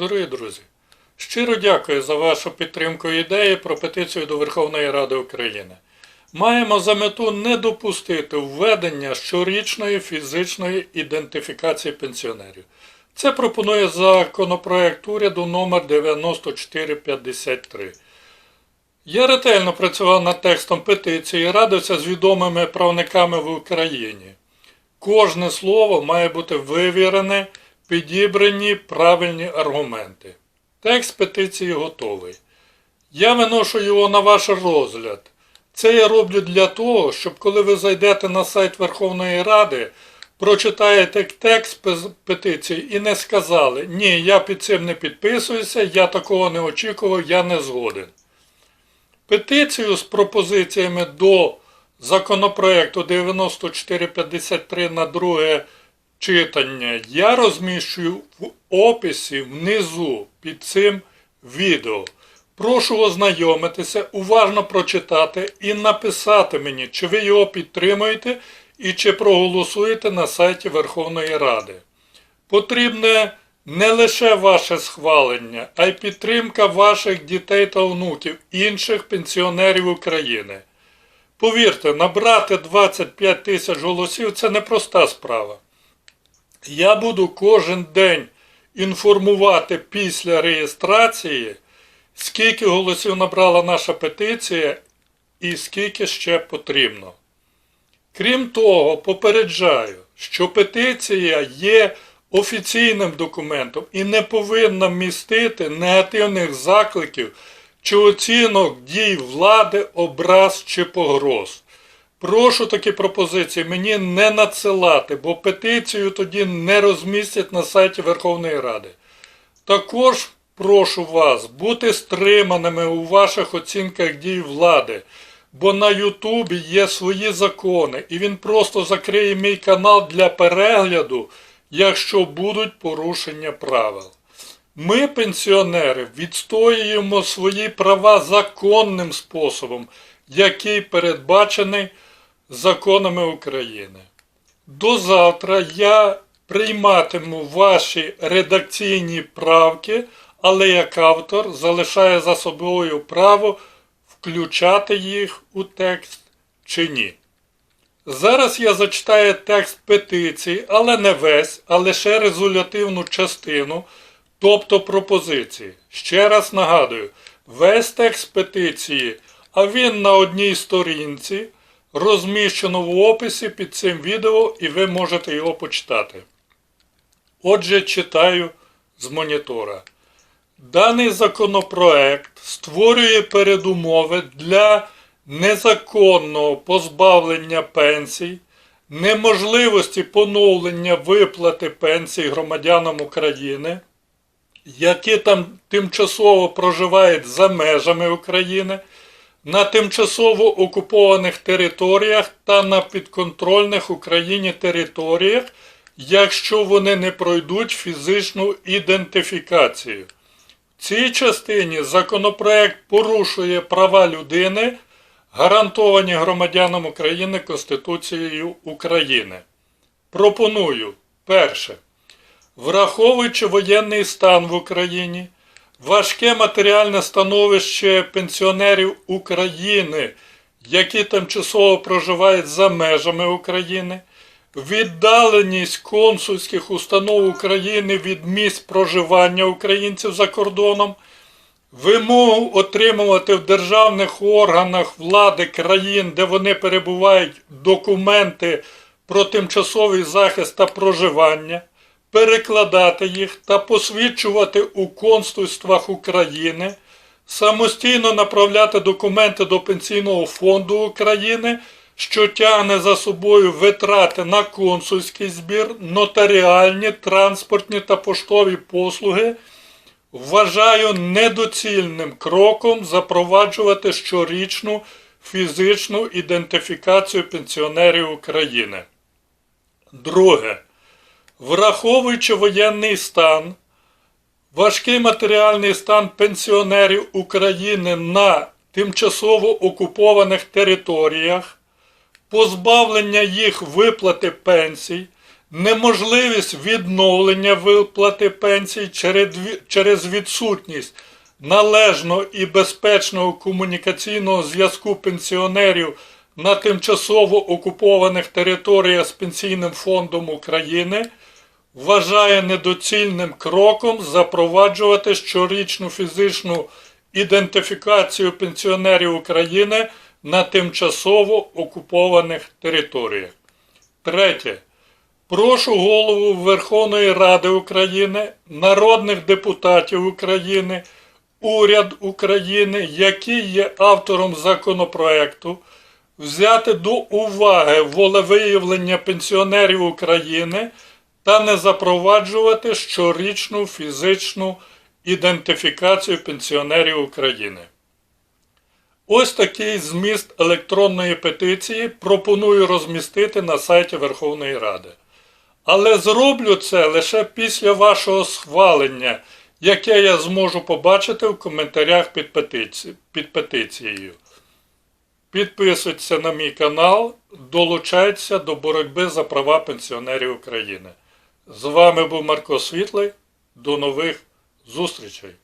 Дорогі друзі, щиро дякую за вашу підтримку ідеї про петицію до Верховної Ради України. Маємо за мету не допустити введення щорічної фізичної ідентифікації пенсіонерів. Це пропонує законопроект уряду номер 9453. Я ретельно працював над текстом петиції і радився з відомими правниками в Україні. Кожне слово має бути вивірене, підібрані правильні аргументи. Текст петиції готовий. Я виношу його на ваш розгляд. Це я роблю для того, щоб коли ви зайдете на сайт Верховної Ради, прочитаєте текст петиції і не сказали, ні, я під цим не підписуюся, я такого не очікував, я не згоден. Петицію з пропозиціями до законопроекту 9453 на друге читання я розміщую в описі внизу під цим відео. Прошу ознайомитися, уважно прочитати і написати мені, чи ви його підтримуєте і чи проголосуєте на сайті Верховної Ради. Потрібне не лише ваше схвалення, а й підтримка ваших дітей та онуків, інших пенсіонерів України. Повірте, набрати 25 тисяч голосів це непроста справа. Я буду кожен день інформувати після реєстрації, скільки голосів набрала наша петиція і скільки ще потрібно. Крім того, попереджаю, що петиція є офіційним документом і не повинна містити негативних закликів чи оцінок дій влади, образ чи погроз. Прошу такі пропозиції мені не надсилати, бо петицію тоді не розмістять на сайті Верховної Ради. Також прошу вас бути стриманими у ваших оцінках дій влади, бо на Ютубі є свої закони, і він просто закриє мій канал для перегляду, якщо будуть порушення правил. Ми, пенсіонери, відстоюємо свої права законним способом, який передбачений законами України. До завтра я прийматиму ваші редакційні правки, але як автор залишаю за собою право включати їх у текст чи ні. Зараз я зачитаю текст петиції, але не весь, а лише резолютивну частину, тобто пропозиції. Ще раз нагадую, весь текст петиції, а він на одній сторінці, розміщено в описі під цим відео і ви можете його почитати. Отже, читаю з монітора. Даний законопроект створює передумови для незаконного позбавлення пенсій, неможливості поновлення виплати пенсій громадянам України, які там тимчасово проживають за межами України, на тимчасово окупованих територіях та на підконтрольних Україні територіях, якщо вони не пройдуть фізичну ідентифікацію. В цій частині законопроект порушує права людини, гарантовані громадянам України Конституцією України. Пропоную перше. Враховуючи воєнний стан в Україні, важке матеріальне становище пенсіонерів України, які тимчасово проживають за межами України, віддаленість консульських установ України від місць проживання українців за кордоном, вимогу отримувати в державних органах влади країн, де вони перебувають, документи про тимчасовий захист та проживання, перекладати їх та посвідчувати у консульствах України, самостійно направляти документи до Пенсійного фонду України, що тягне за собою витрати на консульський збір, нотаріальні, транспортні та поштові послуги, вважаю недоцільним кроком запроваджувати щорічну фізичну ідентифікацію пенсіонерів України. Друге. Враховуючи воєнний стан, важкий матеріальний стан пенсіонерів України на тимчасово окупованих територіях, позбавлення їх виплати пенсій, неможливість відновлення виплати пенсій через відсутність належного і безпечного комунікаційного зв'язку пенсіонерів на тимчасово окупованих територіях з Пенсійним фондом України вважає недоцільним кроком запроваджувати щорічну фізичну ідентифікацію пенсіонерів України на тимчасово окупованих територіях. Третє. Прошу голову Верховної Ради України, народних депутатів України, уряд України, який є автором законопроекту, взяти до уваги волевиявлення пенсіонерів України та не запроваджувати щорічну фізичну ідентифікацію пенсіонерів України. Ось такий зміст електронної петиції пропоную розмістити на сайті Верховної Ради. Але зроблю це лише після вашого схвалення, яке я зможу побачити в коментарях під, петиці... під петицією. Підписуйтеся на мій канал, долучайтеся до боротьби за права пенсіонерів України. З вами був Марко Світлий. До нових зустрічей!